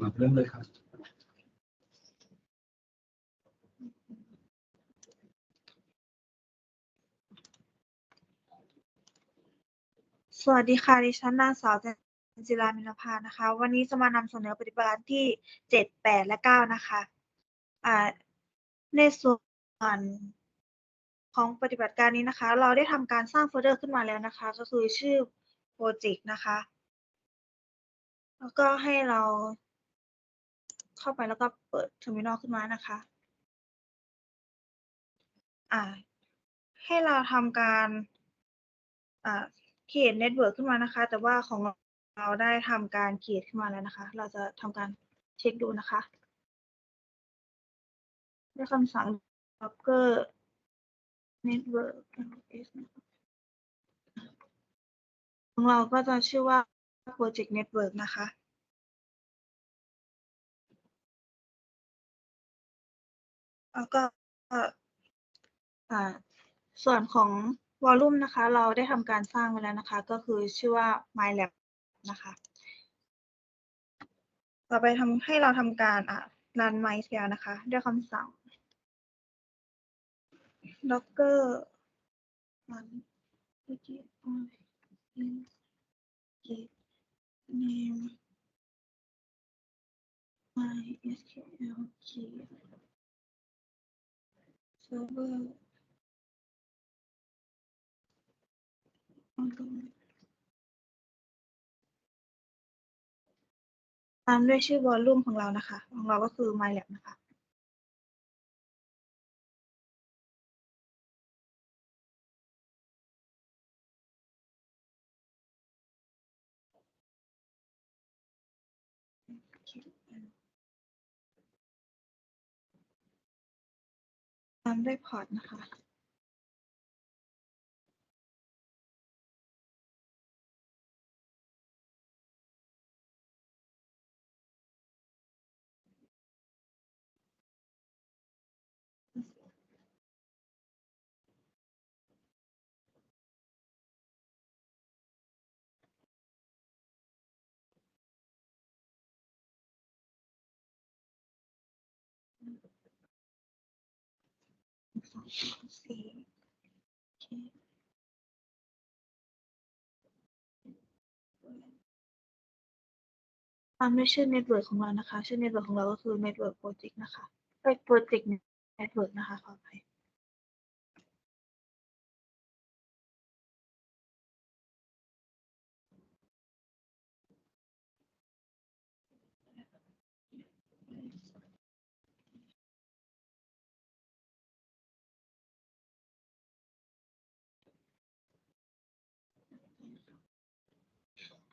มาเริ่มเลยครับ สวัสดีค่ะ ดิฉันนางสาวจันจิรามินภานะคะ วันนี้จะมานำเสนอปฏิบัติการที่เจ็ดแปดและเก้านะคะอ่าในส่วนของปฏิบัติการนี้นะคะ เราได้ทำการสร้างโฟลเดอร์ขึ้นมาแล้วนะคะ ก็คือชื่อโปรเจกต์นะคะ แล้วก็ให้เรา เข้าไปแล้วก็เปิดเทอร์มินอลขึ้นมานะคะ อ่า ให้เราทำการอ่า create network ขึ้นมานะคะ แต่ว่าของเราได้ทำการ create ขึ้นมาแล้วนะคะ เราจะทำการเช็คดูนะคะด้วยคำสั่ง docker network ของเราก็จะชื่อว่า project network นะคะ แล้วก็อ่าส่วนของวอลลุ่มนะคะ เราได้ทำการสร้างไว้แล้วนะคะ ก็คือชื่อว่า MyLab นะคะ ต่อไปทำให้เราทำการอ่า run MySQL นะคะ ด้วยคำสั่ง docker run get name MySQL เซิร์ฟเวอร์ตามด้วยชื่อวอลลุ่มของเรานะคะ ของเราก็คือ MyLab นะคะ ตามด้วยพอร์ตนะคะ สองสามสี่โอเคตามด้วยชื่อเน็ตเวิร์กของเรานะคะ ชื่อเน็ตเวิร์กของเราก็คือเน็ตเวิร์กโปรเจกต์นะคะเอ้ย project network นะคะขออภัย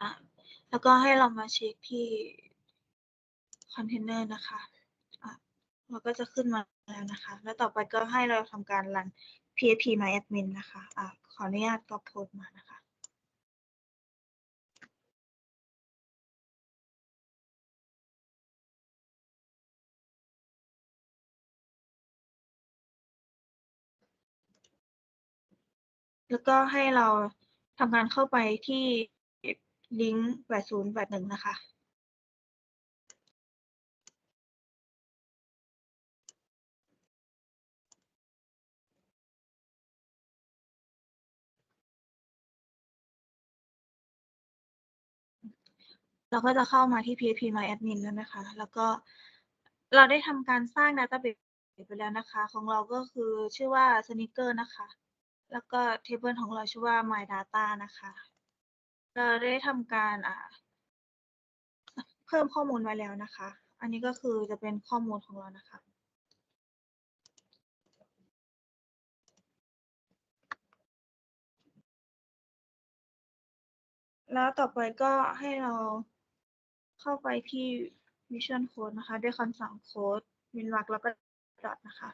อะแล้วก็ให้เรามาเช็คที่คอนเทนเนอร์นะคะอะเราก็จะขึ้นมาแล้วนะคะ แล้วต่อไปก็ให้เราทำการรัน php myadmin นะคะอะขออนุญาตก๊อปโพสมานะคะแล้วก็ให้เราทำการเข้าไปที่ ลิงก์8081นะคะ เราก็จะเข้ามาที่ php myadmin แล้วนะคะ แล้วก็เราได้ทำการสร้าง database ไปแล้วนะคะ ของเราก็คือชื่อว่า sneaker นะคะ แล้วก็ table ของเราชื่อว่า my data นะคะ เราได้ทำการอ่าเพิ่มข้อมูลไว้แล้วนะคะ อันนี้ก็คือจะเป็นข้อมูลของเรานะคะ แล้วต่อไปก็ให้เราเข้าไปที่ Visual Code นะคะ ด้วยคำสั่งโค้ดมินวักแล้วก็ดอทนะคะ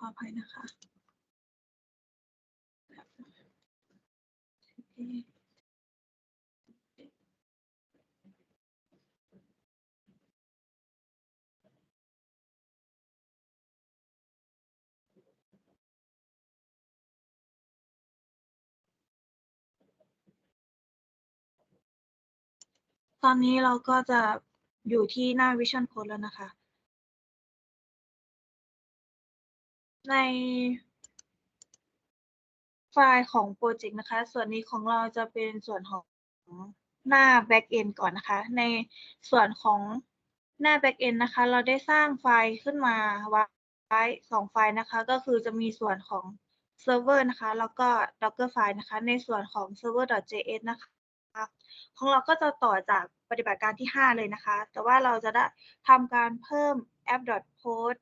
ขออภัยนะคะตอนนี้เราก็จะอยู่ที่หน้า Vision Code แล้วนะคะ ในไฟล์ของโปรเจกต์นะคะ ส่วนนี้ของเราจะเป็นส่วนของหน้า Back End ก่อนนะคะ ในส่วนของหน้า Back End นะคะ เราได้สร้างไฟล์ขึ้นมาไว้สองไฟล์นะคะ ก็คือจะมีส่วนของ Server นะคะ แล้วก็ Docker file นะคะ ในส่วนของ server.js นะคะ ของเราก็จะต่อจากปฏิบัติการที่ 5 เลยนะคะ แต่ว่าเราจะได้ทำการเพิ่ม app.post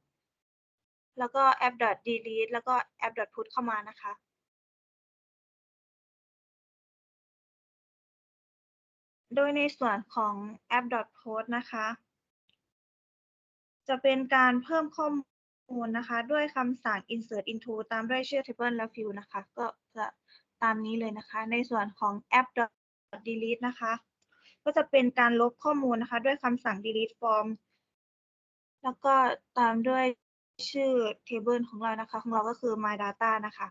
แล้วก็ app.delete แล้วก็ app.put เข้ามานะคะโดยในส่วนของ app.post นะคะ จะเป็นการเพิ่มข้อมูลนะคะ ด้วยคำสั่ง insert into ตามด้วยชื่อ table และ field นะคะ ก็จะตามนี้เลยนะคะ ในส่วนของ app.delete นะคะ ก็จะเป็นการลบข้อมูลนะคะ ด้วยคำสั่ง delete form แล้วก็ตามด้วย ชื่อ table ของเรานะคะ ของเราก็คือ my data นะคะ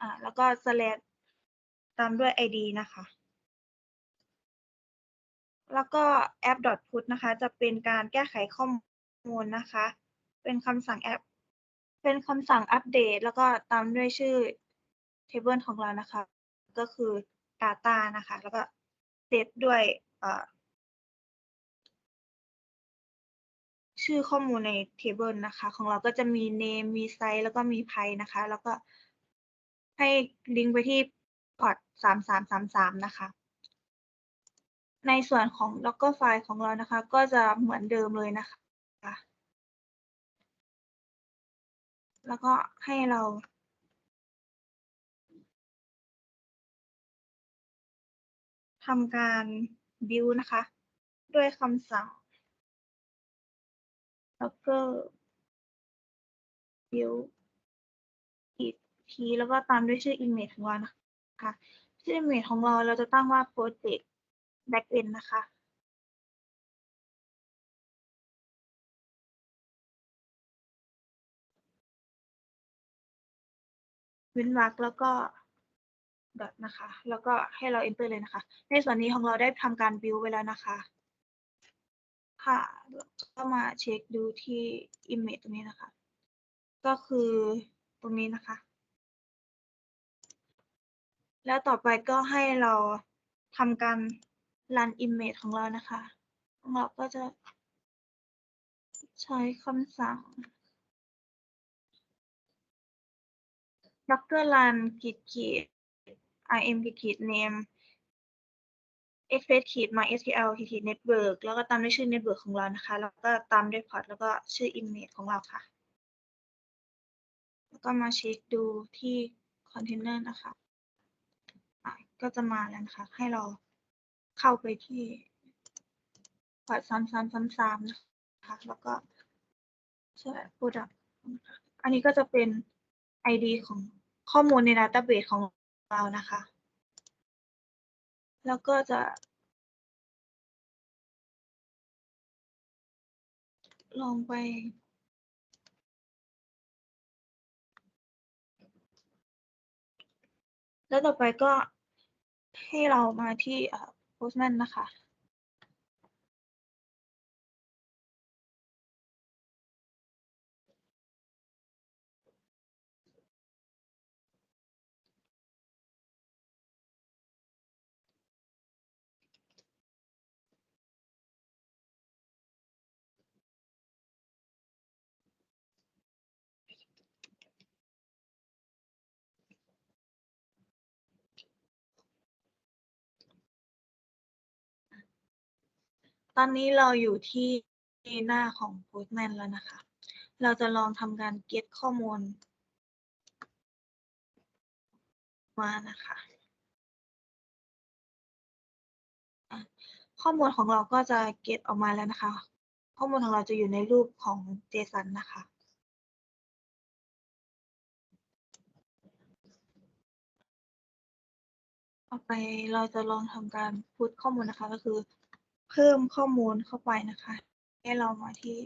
อ่าแล้วก็ slash ตามด้วย id นะคะ แล้วก็ app.put นะคะ จะเป็นการแก้ไขข้อมูลนะคะ เป็นคำสั่งแอป เป็นคำสั่งอัปเดต แล้วก็ตามด้วยชื่อ table ของเรานะคะ ก็คือ data นะคะ แล้วก็เซตด้วยเอ่อ ชื่อข้อมูลใน table นะคะ ของเราก็จะมี name มี size แล้วก็มี price นะคะ แล้วก็ให้ลิงก์ไปที่พอร์ต3333 นะคะ ในส่วนของ Docker file ของเรานะคะ ก็จะเหมือนเดิมเลยนะคะ แล้วก็ให้เราทำการ build นะคะ ด้วยคำสั่ง docker build อีกทีแล้วก็ตามด้วยชื่อ image ของเรานะคะ ชื่อ image ของเราเราจะตั้งว่า project backend นะคะ เว้นวรรคแล้วก็ dot นะคะ แล้วก็ให้เรา enter เลยนะคะ ในส่วนนี้ของเราได้ทำการ build ไว้แล้วนะคะ ค่ะก็มาเช็คดูที่ image ตรงนี้นะคะ ก็คือตรงนี้นะคะ แล้วต่อไปก็ให้เราทำการ run image ของเรานะคะงเราก็จะใช้คำสั่ง docker run ขีดขีด im ขีด name express ขีด mysql ขีด network แล้วก็ตามด้วยชื่อ network ของเรานะคะ แล้วก็ตามด้วย port แล้วก็ชื่อ image ของเราค่ะ แล้วก็มาเช็คดูที่คอนเทนเนอร์นะคะะก็จะมาแล้วนะคะ ให้เราเข้าไปที่พอร์ตซ้ำๆซ้ำๆนะคะ แล้วก็ใช่ product นะอันนี้ก็จะเป็น ID ของข้อมูลใน database ของเรานะคะ แล้วก็จะลองไปแล้วต่อไปก็ให้เรามาที่ Postman นะคะ ตอนนี้เราอยู่ที่หน้าของ Postman แล้วนะคะ เราจะลองทำการ get ข้อมูล มานะคะ ข้อมูลของเราก็จะ get ออกมาแล้วนะคะ ข้อมูลของเราจะอยู่ในรูปของ JSON นะคะต่อไปเราจะลองทำการพุทข้อมูลนะคะ ก็คือ เพิ่มข้อมูลเข้าไปนะคะ ให้เรามาที่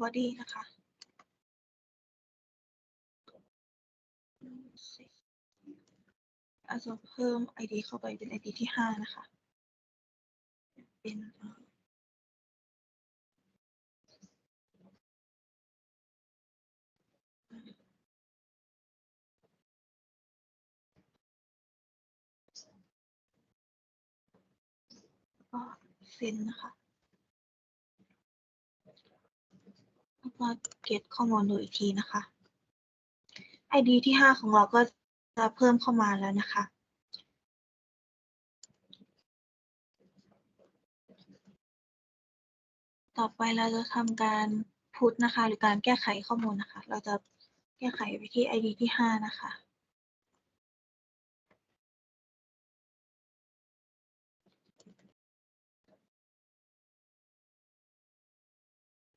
body นะคะ อาจจะเพิ่ม ID เข้าไปเป็น ID ที่ห้านะคะ เป็น เซ็นนะคะแล้วก็เก็บข้อมูลดูอีกทีนะคะ ID ที่ห้าของเราก็จะเพิ่มเข้ามาแล้วนะคะ ต่อไปเราจะทำการพุทนะคะ หรือการแก้ไขข้อมูลนะคะ เราจะแก้ไขไปที่ ID ที่ห้านะคะ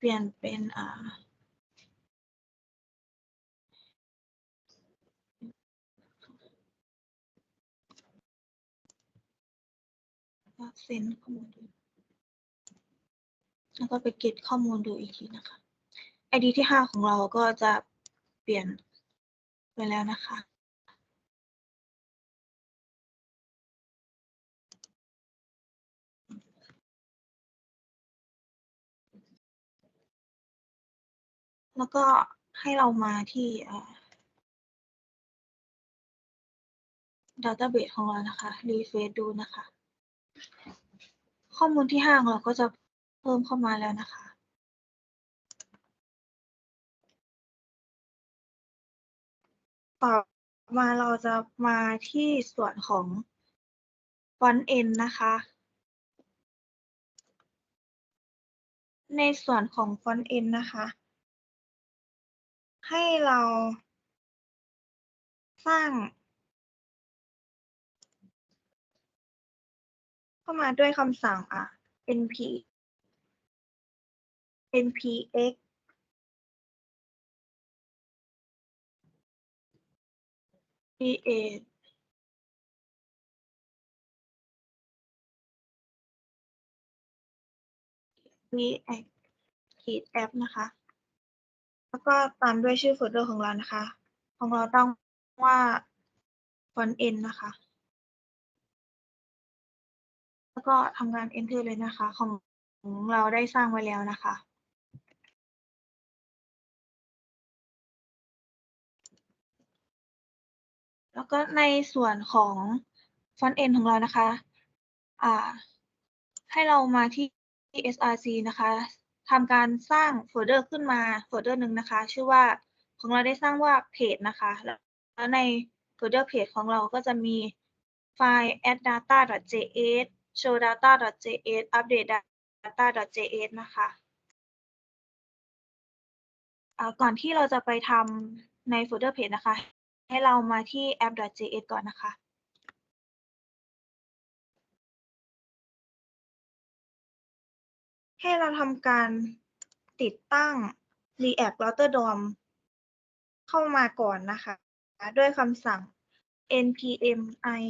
เปลี่ยนเป็นอ่าเซ็นข้อมูลดูแล้วก็ไปเก็บข้อมูลดูอีกทีนะคะ ID ที่ห้าของเราก็จะเปลี่ยนไปแล้วนะคะ แล้วก็ให้เรามาที่ database ของเรานะคะ refresh ดูนะคะ ข้อมูลที่ห้างเราก็จะเพิ่มเข้ามาแล้วนะคะต่อมาเราจะมาที่ส่วนของ front end นะคะ ในส่วนของ front end นะคะ ให้เรา สร้าง เข้ามาด้วยคำสั่งอะ np npx create react ขีด app นะคะ แล้วก็ตามด้วยชื่อโฟลเดอร์ของเรานะคะ ของเราตั้งว่า front end นะคะ แล้วก็ทำการ enter เลยนะคะ ของเราได้สร้างไว้แล้วนะคะแล้วก็ในส่วนของ front end ของเรานะคะ อ่า ให้เรามาที่ src นะคะ ทำการสร้างโฟลเดอร์ขึ้นมาโฟลเดอร์หนึ่งนะคะ ชื่อว่าของเราได้สร้างว่า page นะคะ แล้วในโฟลเดอร์ page ของเราก็จะมีไฟล์ add data.js show data.js update data.js นะคะอ่าก่อนที่เราจะไปทำในโฟลเดอร์ page นะคะ ให้เรามาที่ app.js ก่อนนะคะ ให้เราทำการติดตั้ง React Router DOM เข้ามาก่อนนะคะ ด้วยคำสั่ง npm i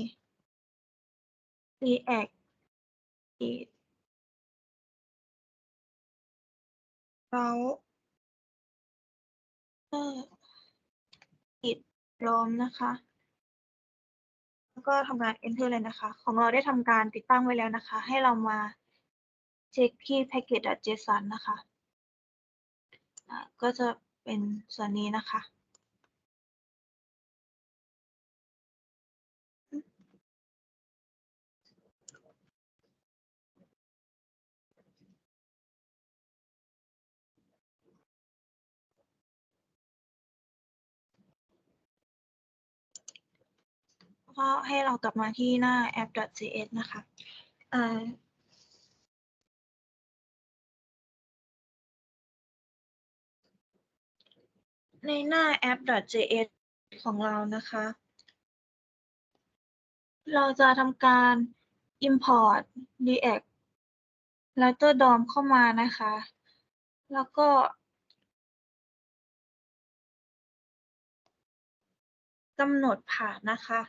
react router ติดรอมนะคะ แล้วก็ทำการ enter เลยนะคะ ของเราได้ทำการติดตั้งไว้แล้วนะคะ ให้เรามา เช็คที่ package.json นะคะก็จะเป็นส่วนนี้นะคะ ก็ให้เรากลับมาที่หน้า app.js นะคะ ในหน้า app.js ของเรานะคะ เราจะทำการ import react router DOM เข้ามานะคะ แล้วก็ กำหนดผ่านนะคะ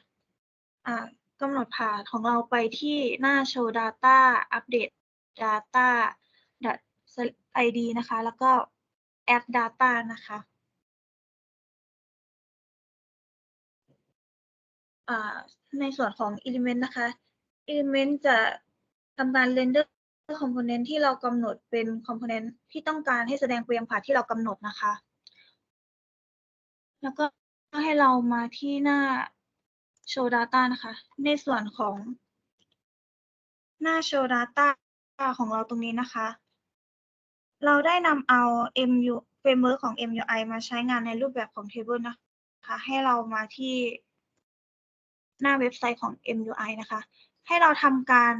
อ่ากำหนดผ่านของเราไปที่หน้า show data update data id นะคะ แล้วก็ add data นะคะ ในส่วนของ element นะคะ element จะทำการ render component ที่เรากำหนดเป็น component ที่ต้องการให้แสดงไปยังผ่านที่เรากำหนดนะคะ แล้วก็ให้เรามาที่หน้า show data นะคะ ในส่วนของหน้า show data ของเราตรงนี้นะคะ เราได้นำเอา MU framework ของ MUI มาใช้งานในรูปแบบของ table นะคะ ให้เรามาที่ หน้าเว็บไซต์ของ MUI นะคะ ให้เราทำการ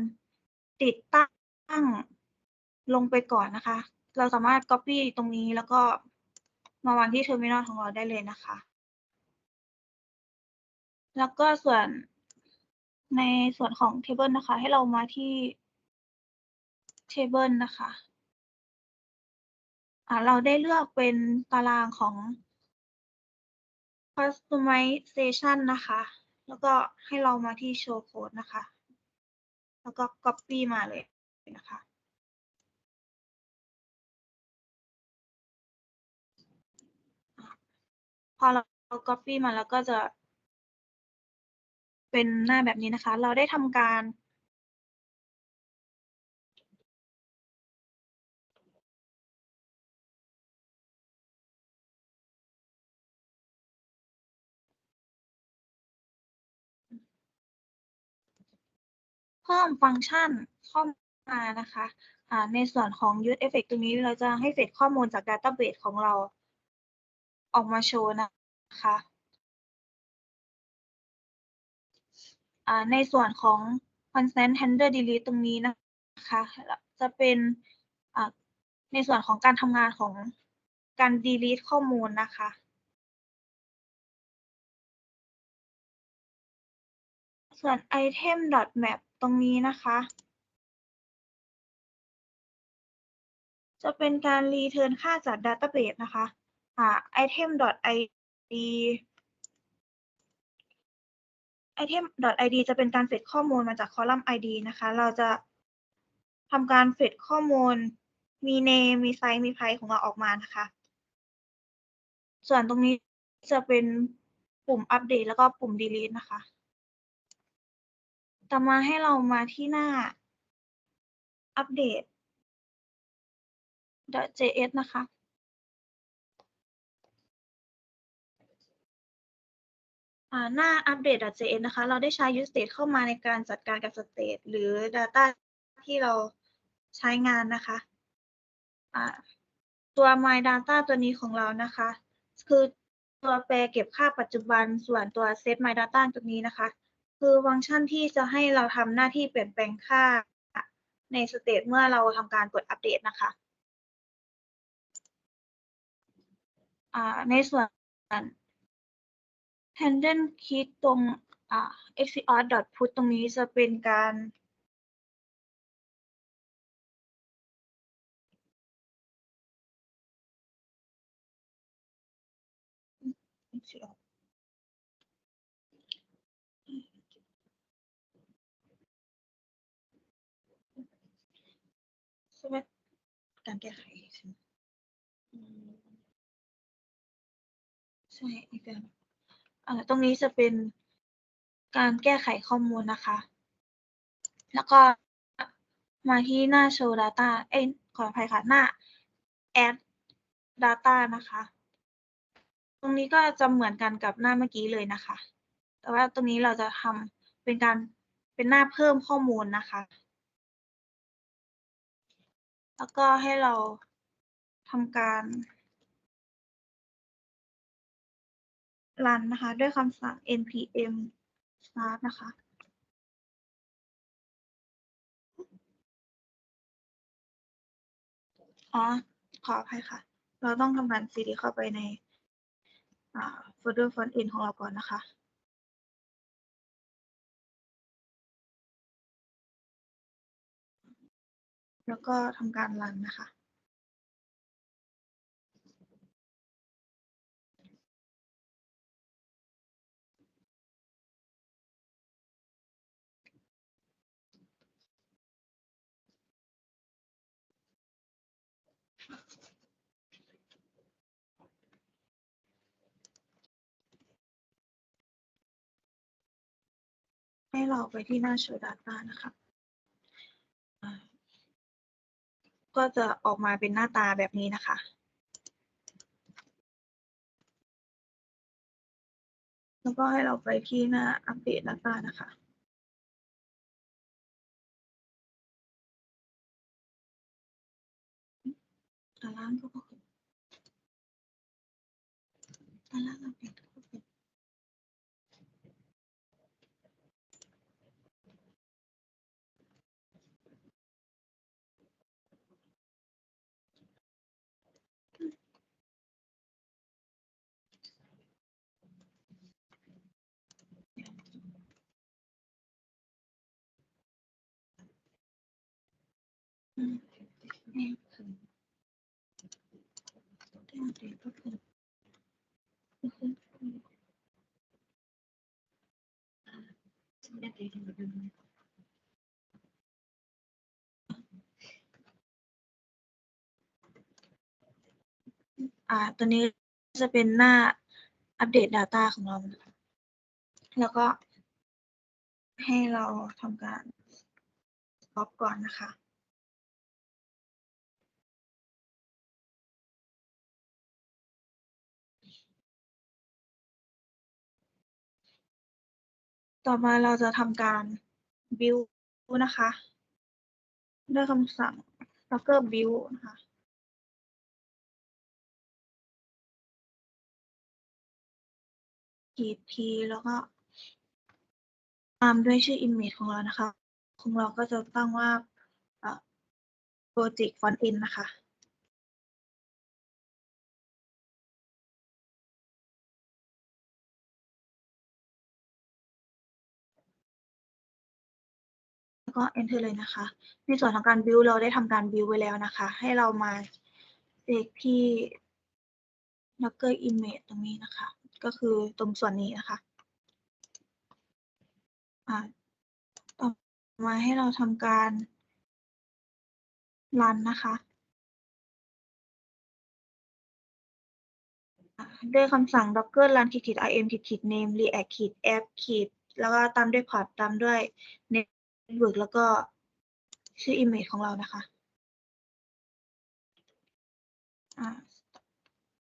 ติดตั้งลงไปก่อนนะคะ เราสามารถ copy ตรงนี้แล้วก็มาวางที่ terminal ของเราได้เลยนะคะ แล้วก็ส่วนในส่วนของ table นะคะ ให้เรามาที่ table นะคะเราได้เลือกเป็นตารางของ customization นะคะ แล้วก็ให้เรามาที่ show code นะคะ แล้วก็ copy มาเลยนะคะพอเรา copy มาแล้วก็จะเป็นหน้าแบบนี้นะคะ เราได้ทำการ เพิ่มฟังก์ชันเข้ามานะคะอ่าในส่วนของ use effect ตรงนี้เราจะให้เฟดข้อมูลจาก database ของเราออกมาโชว์นะคะอ่าในส่วนของ consent handler delete ตรงนี้นะคะ จะเป็นอ่าในส่วนของการทำงานของการ delete ข้อมูลนะคะส่วน item map ตรงนี้นะคะ จะเป็นการ return ค่าจาก database นะคะอ่า item id item.id จะเป็นการเฟดข้อมูลมาจากคอลัมน์ id นะคะ เราจะทำการเฟดข้อมูลมี name มี size มี price ของเราออกมานะคะ ส่วนตรงนี้จะเป็นปุ่มอัปเดตแล้วก็ปุ่ม delete นะคะ ต่อมาให้เรามาที่หน้าอัปเดต .js นะคะ หน้าอัปเดต .js นะคะ เราได้ใช้ use state เข้ามาในการจัดการกับ state หรือ data ที่เราใช้งานนะคะ ตัว my data ตัวนี้ของเรานะคะ คือตัวแปรเก็บค่าปัจจุบันส่วนตัว set my data ตัวนี้นะคะ คือฟังก์ชันที่จะให้เราทำหน้าที่เปลี่ยนแปลงค่าในสเตตเมื่อเราทำการกดอัปเดตนะคะอ่าในส่วน tangent kit ตรงอ่า execute put ตรงนี้จะเป็นการ execute ใช่ไหม การแก้ไขใช่ไหมใช่ในการตรงนี้จะเป็นการแก้ไขข้อมูลนะคะ แล้วก็มาที่หน้า show data เอ้ยขออภัยค่ะ หน้า add data นะคะ ตรงนี้ก็จะเหมือนกันกับหน้าเมื่อกี้เลยนะคะ แต่ว่าตรงนี้เราจะทำเป็นการเป็นหน้าเพิ่มข้อมูลนะคะ แล้วก็ให้เราทำการรันนะคะ ด้วยคำสั่ง npm start นะคะ อ๋อ ขออภัยค่ะ เราต้องทำการ cd เข้าไปในอ่า folder front end ของเราก่อนนะคะ แล้วก็ทำการรันนะคะ ให้เราไปที่หน้า Show Data นะคะ ก็จะออกมาเป็นหน้าตาแบบนี้นะคะ แล้วก็ให้เราไปที่หน้าอัปเดต Data นะคะตารางก็ปกติตารางอัปเดต อืมนี่คือที่อัปเดตก็คือก็คืออ่าที่อัปเดตเหมือนเดิมอ่า ตัวนี้จะเป็นหน้าอัปเดต Data ของเรา แล้วก็ให้เราทำการลบก่อนนะคะ ต่อมาเราจะทำการ build นะคะ ด้วยคำสั่ง docker build นะคะขีด p แล้วก็ตามด้วยชื่อ image ของเรานะคะ ของเราก็จะตั้งว่า project front end นะคะ แล้วก็ enter เลยนะคะ ในส่วนของการ build เราได้ทำการ build ไว้แล้วนะคะ ให้เรามาเช็คที่ docker image ตรงนี้นะคะ ก็คือตรงส่วนนี้นะคะอ่าต่อมาให้เราทำการ run นะคะด้วยคำสั่ง docker run ขีดขีด im ขีดขีด name react ขีด app ขีดแล้วก็ตามด้วย port ตามด้วย network แล้วก็ชื่อ image ของเรานะคะ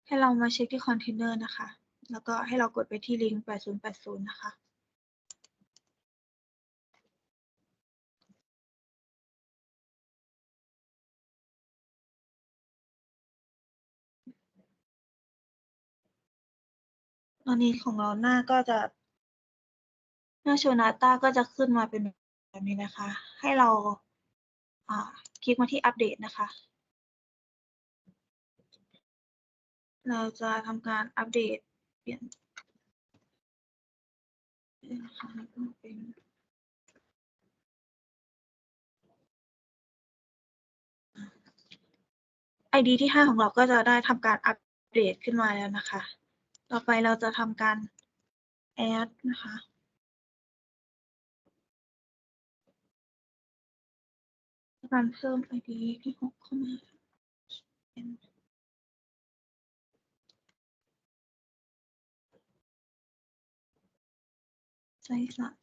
ให้เรามาเช็คที่คอนเทนเนอร์นะคะ แล้วก็ให้เรากดไปที่ลิงก์ 8080 นะคะตอนนี้ของเราหน้าก็จะ หน้าโชว์ Data ก็จะขึ้นมาเป็น แบบนี้นะคะ ให้เราคลิกมาที่อัปเดตนะคะ เราจะทำการอัปเดตเปลี่ยนนะคะแล้วก็เป็น ID ที่ 5 ของเราก็จะได้ทำการอัปเดตขึ้นมาแล้วนะคะ ต่อไปเราจะทำการ add นะคะ การเพิ่ม ID ที่6เข้ามาเป็นไซส์สาม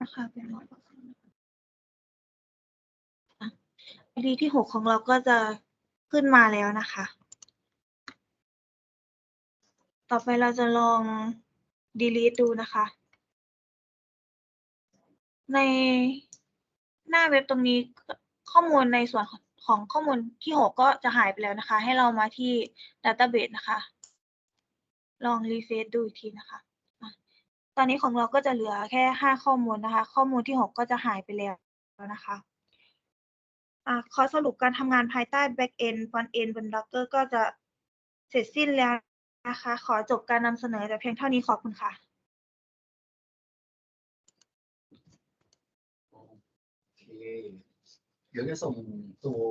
นะคะเป็นร้อยเปอร์เซ็นต์ ID ที่6ของเราก็จะขึ้นมาแล้วนะคะ ต่อไปเราจะลอง delete ดูนะคะ ในหน้าเว็บตรงนี้ข้อมูลในส่วนของข้อมูลที่ 6 ก็จะหายไปแล้วนะคะ ให้เรามาที่ database นะคะ ลอง refresh ดูอีกทีนะคะ ตอนนี้ของเราก็จะเหลือแค่ 5 ข้อมูลนะคะ ข้อมูลที่ 6 ก็จะหายไปแล้วนะคะอะขอสรุปการทำงานภายใต้ back end front end บน Docker ก็จะเสร็จสิ้นแล้ว นะคะ ขอจบการนำเสนอแต่เพียงเท่านี้ขอบคุณค่ะโอเคเดี๋ยวจะส่งตัว